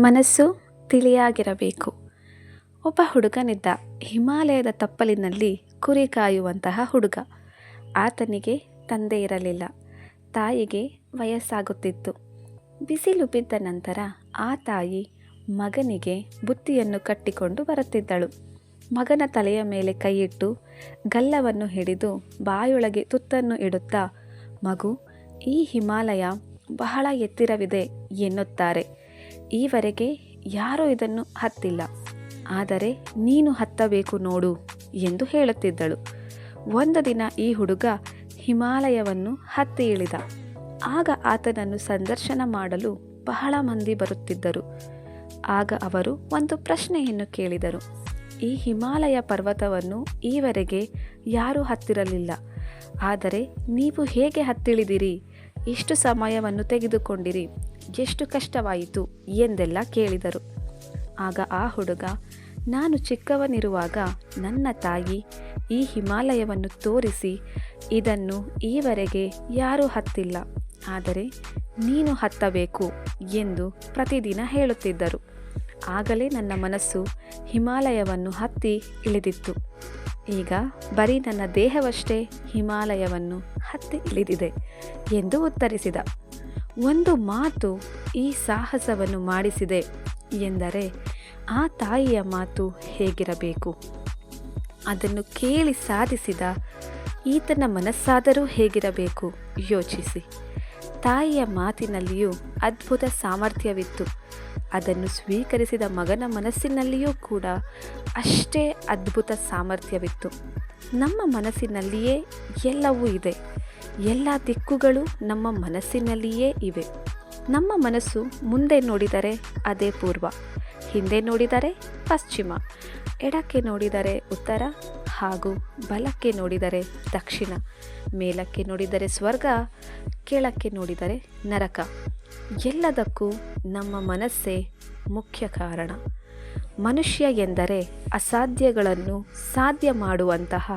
ಮನಸ್ಸು ತಿಳಿಯಾಗಿರಬೇಕು. ಒಬ್ಬ ಹುಡುಗನಿದ್ದ ಹಿಮಾಲಯದ ತಪ್ಪಲಿನಲ್ಲಿ ಕುರಿ ಕಾಯುವಂತಹ ಹುಡುಗ. ಆತನಿಗೆ ತಂದೆ ಇರಲಿಲ್ಲ. ತಾಯಿಗೆ ವಯಸ್ಸಾಗುತ್ತಿತ್ತು. ಬಿಸಿಲು ಬಿದ್ದ ನಂತರ ಆ ತಾಯಿ ಮಗನಿಗೆ ಬುತ್ತಿಯನ್ನು ಕಟ್ಟಿಕೊಂಡು ಬರುತ್ತಿದ್ದಳು. ಮಗನ ತಲೆಯ ಮೇಲೆ ಕೈಯಿಟ್ಟು ಗಲ್ಲವನ್ನು ಹಿಡಿದು ಬಾಯೊಳಗೆ ತುತ್ತನ್ನು ಇಡುತ್ತಾ, ಮಗು, ಈ ಹಿಮಾಲಯ ಬಹಳ ಎತ್ತಿರವಿದೆ ಎನ್ನುತ್ತಾರೆ. ಈವರೆಗೆ ಯಾರೂ ಇದನ್ನು ಹತ್ತಿಲ್ಲ. ಆದರೆ ನೀನು ಹತ್ತಬೇಕು ನೋಡು ಎಂದು ಹೇಳುತ್ತಿದ್ದಳು. ಒಂದು ದಿನ ಈ ಹುಡುಗ ಹಿಮಾಲಯವನ್ನು ಹತ್ತಿ ಇಳಿದ. ಆಗ ಆತನನ್ನು ಸಂದರ್ಶನ ಮಾಡಲು ಬಹಳ ಮಂದಿ ಬರುತ್ತಿದ್ದರು. ಆಗ ಅವರು ಒಂದು ಪ್ರಶ್ನೆಯನ್ನು ಕೇಳಿದರು. ಈ ಹಿಮಾಲಯ ಪರ್ವತವನ್ನು ಈವರೆಗೆ ಯಾರೂ ಹತ್ತಿರಲಿಲ್ಲ. ಆದರೆ ನೀವು ಹೇಗೆ ಹತ್ತಿಳಿದಿರಿ? ಎಷ್ಟು ಸಮಯವನ್ನು ತೆಗೆದುಕೊಂಡಿರಿ. ಎಷ್ಟು ಕಷ್ಟವಾಯಿತು ಎಂದೆಲ್ಲ ಕೇಳಿದರು. ಆಗ ಆ ಹುಡುಗ, ನಾನು ಚಿಕ್ಕವನಿರುವಾಗ ನನ್ನ ತಾಯಿ ಈ ಹಿಮಾಲಯವನ್ನು ತೋರಿಸಿ ಇದನ್ನು ಈವರೆಗೆ ಯಾರೂ ಹತ್ತಿಲ್ಲ. ಆದರೆ ನೀನು ಹತ್ತಬೇಕು ಎಂದು ಪ್ರತಿದಿನ ಹೇಳುತ್ತಿದ್ದರು. ಆಗಲೇ ನನ್ನ ಮನಸ್ಸು ಹಿಮಾಲಯವನ್ನು ಹತ್ತಿ ಇಳಿದಿತ್ತು. ಈಗ ಬರೀ ನನ್ನ ದೇಹವಷ್ಟೇ ಹಿಮಾಲಯವನ್ನು ಹತ್ತಿ ಇಳಿದಿದೆ ಎಂದು ಉತ್ತರಿಸಿದ. ಒಂದು ಮಾತು ಈ ಸಾಹಸವನ್ನು ಮಾಡಿಸಿದೆ ಎಂದರೆ ಆ ತಾಯಿಯ ಮಾತು ಹೇಗಿರಬೇಕು? ಅದನ್ನು ಕೇಳಿ ಸಾಧಿಸಿದ ಈತನ ಮನಸ್ಸಾದರೂ ಹೇಗಿರಬೇಕು? ಯೋಚಿಸಿ. ತಾಯಿಯ ಮಾತಿನಲ್ಲಿಯೂ ಅದ್ಭುತ ಸಾಮರ್ಥ್ಯವಿತ್ತು. ಅದನ್ನು ಸ್ವೀಕರಿಸಿದ ಮಗನ ಮನಸ್ಸಿನಲ್ಲಿಯೂ ಕೂಡ ಅಷ್ಟೇ ಅದ್ಭುತ ಸಾಮರ್ಥ್ಯವಿತ್ತು. ನಮ್ಮ ಮನಸ್ಸಿನಲ್ಲಿಯೇ ಎಲ್ಲವೂ ಇದೆ. ಎಲ್ಲ ದಿಕ್ಕುಗಳು ನಮ್ಮ ಮನಸ್ಸಿನಲ್ಲಿಯೇ ಇವೆ. ನಮ್ಮ ಮನಸ್ಸು ಮುಂದೆ ನೋಡಿದರೆ ಅದೇ ಪೂರ್ವ, ಹಿಂದೆ ನೋಡಿದರೆ ಪಶ್ಚಿಮ, ಎಡಕ್ಕೆ ನೋಡಿದರೆ ಉತ್ತರ ಹಾಗೂ ಬಲಕ್ಕೆ ನೋಡಿದರೆ ದಕ್ಷಿಣ, ಮೇಲಕ್ಕೆ ನೋಡಿದರೆ ಸ್ವರ್ಗ, ಕೆಳಕ್ಕೆ ನೋಡಿದರೆ ನರಕ. ಎಲ್ಲದಕ್ಕೂ ನಮ್ಮ ಮನಸ್ಸೇ ಮುಖ್ಯ ಕಾರಣ. ಮನುಷ್ಯ ಎಂದರೆ ಅಸಾಧ್ಯಗಳನ್ನು ಸಾಧ್ಯ ಮಾಡುವಂತಹ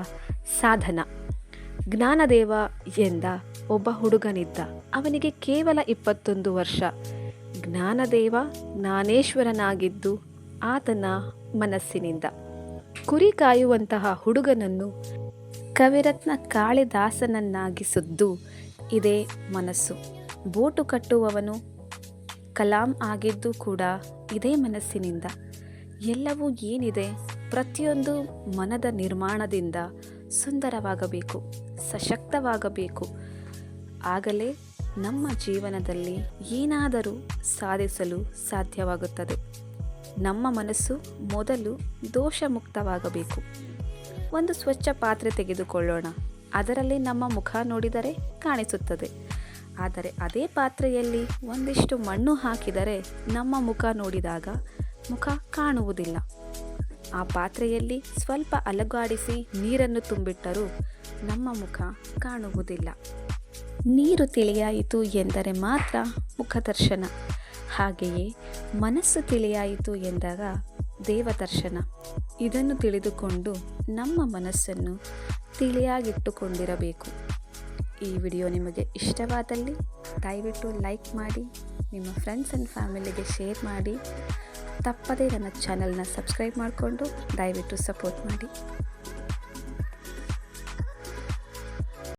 ಸಾಧನ. ಜ್ಞಾನದೇವ ಎಂದ ಒಬ್ಬ ಹುಡುಗನಿದ್ದ. ಅವನಿಗೆ ಕೇವಲ ಇಪ್ಪತ್ತೊಂದು ವರ್ಷ. ಜ್ಞಾನದೇವ ಜ್ಞಾನೇಶ್ವರನಾಗಿದ್ದು ಆತನ ಮನಸ್ಸಿನಿಂದ. ಕುರಿ ಕಾಯುವಂತಹ ಹುಡುಗನನ್ನು ಕವಿರತ್ನ ಕಾಳಿದಾಸನನ್ನಾಗಿಸಿದ್ದು ಇದೇ ಮನಸ್ಸು. ಬೋಟು ಕಟ್ಟುವವನು ಕಲಾಂ ಆಗಿದ್ದು ಕೂಡ ಇದೇ ಮನಸ್ಸಿನಿಂದ. ಎಲ್ಲವೂ ಏನಿದೆ? ಪ್ರತಿಯೊಂದು ಮನದ ನಿರ್ಮಾಣದಿಂದ ಸುಂದರವಾಗಬೇಕು, ಸಶಕ್ತವಾಗಬೇಕು. ಆಗಲೇ ನಮ್ಮ ಜೀವನದಲ್ಲಿ ಏನಾದರೂ ಸಾಧಿಸಲು ಸಾಧ್ಯವಾಗುತ್ತದೆ. ನಮ್ಮ ಮನಸ್ಸು ಮೊದಲು ದೋಷಮುಕ್ತವಾಗಬೇಕು. ಒಂದು ಸ್ವಚ್ಛ ಪಾತ್ರೆ ತೆಗೆದುಕೊಳ್ಳೋಣ. ಅದರಲ್ಲಿ ನಮ್ಮ ಮುಖ ನೋಡಿದರೆ ಕಾಣಿಸುತ್ತದೆ. ಆದರೆ ಅದೇ ಪಾತ್ರೆಯಲ್ಲಿ ಒಂದಿಷ್ಟು ಮಣ್ಣು ಹಾಕಿದರೆ ನಮ್ಮ ಮುಖ ನೋಡಿದಾಗ ಮುಖ ಕಾಣುವುದಿಲ್ಲ. ಆ ಪಾತ್ರೆಯಲ್ಲಿ ಸ್ವಲ್ಪ ಅಲಗಾಡಿಸಿ ನೀರನ್ನು ತುಂಬಿಟ್ಟರೂ ನಮ್ಮ ಮುಖ ಕಾಣುವುದಿಲ್ಲ. ನೀರು ತಿಳಿಯಾಯಿತು ಎಂದರೆ ಮಾತ್ರ ಮುಖದರ್ಶನ. ಹಾಗೆಯೇ ಮನಸ್ಸು ತಿಳಿಯಾಯಿತು ಎಂದಾಗ ದೇವದರ್ಶನ. ಇದನ್ನು ತಿಳಿದುಕೊಂಡು ನಮ್ಮ ಮನಸ್ಸನ್ನು ತಿಳಿಯಾಗಿಟ್ಟುಕೊಂಡಿರಬೇಕು. ಈ ವಿಡಿಯೋ ನಿಮಗೆ ಇಷ್ಟವಾದಲ್ಲಿ ದಯವಿಟ್ಟು ಲೈಕ್ ಮಾಡಿ, ನಿಮ್ಮ ಫ್ರೆಂಡ್ಸ್ ಆ್ಯಂಡ್ ಫ್ಯಾಮಿಲಿಗೆ ಶೇರ್ ಮಾಡಿ ತಪ್ಪದೇ ನನ್ನ ಚಾನಲ್ನ ಸಬ್ಸ್ಕ್ರೈಬ್ ಮಾಡಿಕೊಂಡು ದಯವಿಟ್ಟು ಸಪೋರ್ಟ್ ಮಾಡಿ.